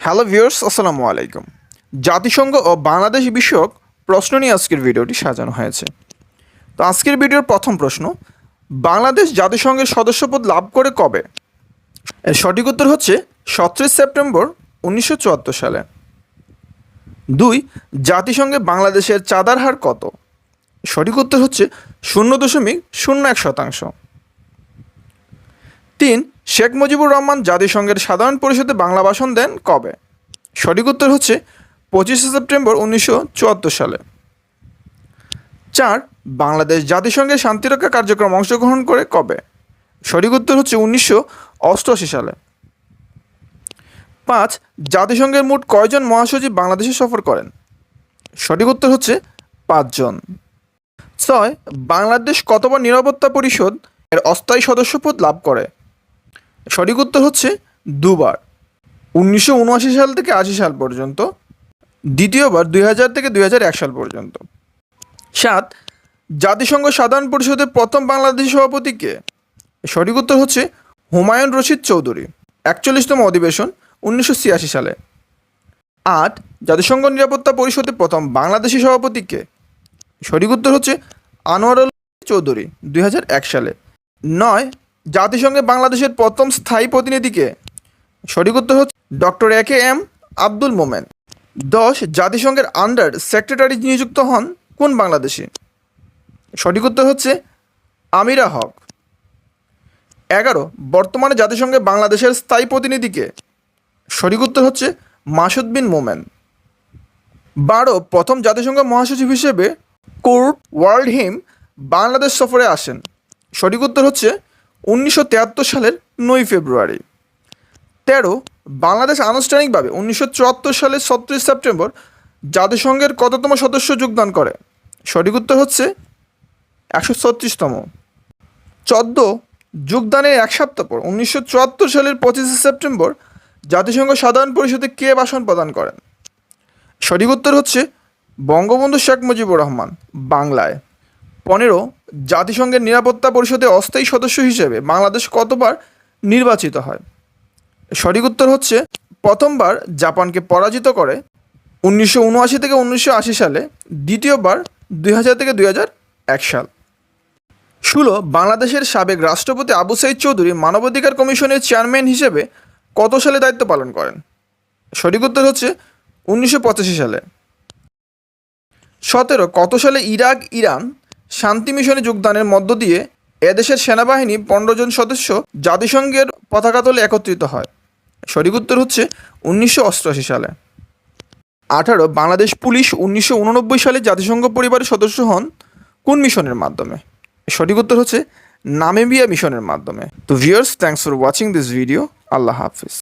Hello viewers, আসসালামু আলাইকুম। জাতিসংঘ ও বাংলাদেশ বিষয়ক প্রশ্ন নিয়ে আজকের ভিডিওটি সাজানো হয়েছে। তো আজকের ভিডিওর প্রথম প্রশ্ন, বাংলাদেশ জাতিসংঘের সদস্যপদ লাভ করে কবে? এর সঠিক উত্তর হচ্ছে সতেরোই সেপ্টেম্বর উনিশশো চুয়াত্তর সালে। দুই, জাতিসংঘে বাংলাদেশের চাঁদার হার কত? সঠিক উত্তর হচ্ছে শূন্য দশমিক শূন্য এক শতাংশ। তিন, শেখ মুজিবুর রহমান জাতিসংঘের সাধারণ পরিষদে বাংলা ভাষণ দেন কবে? সঠিক উত্তর হচ্ছে পঁচিশে সেপ্টেম্বর উনিশশো চুয়াত্তর সালে। চার, বাংলাদেশ জাতিসংঘের শান্তিরক্ষা কার্যক্রম অংশগ্রহণ করে কবে? সঠিক উত্তর হচ্ছে উনিশশো অষ্টআশি সালে। পাঁচ, জাতিসংঘের মোট কয়জন মহাসচিব বাংলাদেশে সফর করেন? সঠিক উত্তর হচ্ছে পাঁচজন। ছয়, বাংলাদেশ কতবার নিরাপত্তা পরিষদ এর অস্থায়ী সদস্যপদ লাভ করে? সঠিক উত্তর হচ্ছে দুবার। উনিশশো উনআশি সাল থেকে আশি সাল পর্যন্ত, দ্বিতীয়বার দুই হাজার থেকে দুই হাজার এক সাল পর্যন্ত। সাত, জাতিসংঘ সাধারণ পরিষদের প্রথম বাংলাদেশি সভাপতি কে? সঠিক উত্তর হচ্ছে হুমায়ুন রশিদ চৌধুরী, একচল্লিশতম অধিবেশন উনিশশো ছিয়াশি সালে। আট, জাতিসংঘ নিরাপত্তা পরিষদের প্রথম বাংলাদেশি সভাপতি কে? সঠিক উত্তর হচ্ছে আনোয়ারুল চৌধুরী, দুই হাজার এক সালে। নয় জাতিসংঘে বাংলাদেশের প্রথম স্থায়ী প্রতিনিধিকে। সঠিক উত্তর হচ্ছে doctor A K M Abdul Momen. দশ, জাতিসংঘের আন্ডার সেক্রেটারি নিযুক্ত হন কোন বাংলাদেশি? সঠিক উত্তর হচ্ছে আমিরা হক। এগারো, বর্তমানে জাতিসংঘে বাংলাদেশের স্থায়ী প্রতিনিধিকে। সঠিক উত্তর হচ্ছে মাসুদ বিন মোমেন। বারো, প্রথম জাতিসংঘ মহাসচিব হিসেবে কোর্ট ওয়ার্ল্ড হিম বাংলাদেশ সফরে আসেন। সঠিক উত্তর হচ্ছে উনিশশো তিয়াত্তর সালের নয় ফেব্রুয়ারি। তেরো, বাংলাদেশ আনুষ্ঠানিকভাবে উনিশশো চুয়াত্তর সালের সতেরোই সেপ্টেম্বর জাতিসংঘের কততম সদস্য যোগদান করে? সঠিক উত্তর হচ্ছে একশো ছত্রিশতম। চোদ্দ, যোগদানের এক সপ্তাহ পর উনিশশো চুয়াত্তর সালের পঁচিশে সেপ্টেম্বর জাতিসংঘ সাধারণ পরিষদে কে ভাষণ প্রদান করেন? সঠিক উত্তর হচ্ছে বঙ্গবন্ধু শেখ মুজিবুর রহমান, বাংলায়। পনেরো জাতিসংঘের নিরাপত্তা পরিষদে অস্থায়ী সদস্য হিসেবে বাংলাদেশ কতবার নির্বাচিত হয়? সঠিক উত্তর হচ্ছে, প্রথমবার জাপানকে পরাজিত করে উনিশশো উনআশি থেকে উনিশশো আশি সালে, দ্বিতীয়বার দুই হাজার থেকে দুই হাজার এক সাল। ষোলো, বাংলাদেশের সাবেক রাষ্ট্রপতি আবু সাইদ চৌধুরী মানবাধিকার কমিশনের চেয়ারম্যান হিসেবে কত সালে দায়িত্ব পালন করেন? সঠিক উত্তর হচ্ছে, উনিশশো পঁচাশি সালে। সতেরো, কত সালে ইরাক, ইরান শান্তি মিশনে যোগদানের মধ্য দিয়ে এদেশের সেনাবাহিনী পনেরো জন সদস্য জাতিসংঘের পতাকা তলে একত্রিত হয়। সঠিক উত্তর হচ্ছে উনিশশো অষ্টআশি সালে। আঠারো, বাংলাদেশ পুলিশ উনিশশো উননব্বই সালে জাতিসংঘ পরিবারের সদস্য হন কোন মিশনের মাধ্যমে? সঠিক উত্তর হচ্ছে নামেবিয়া মিশনের মাধ্যমে। তো viewers thanks for watching this video Allah Hafiz.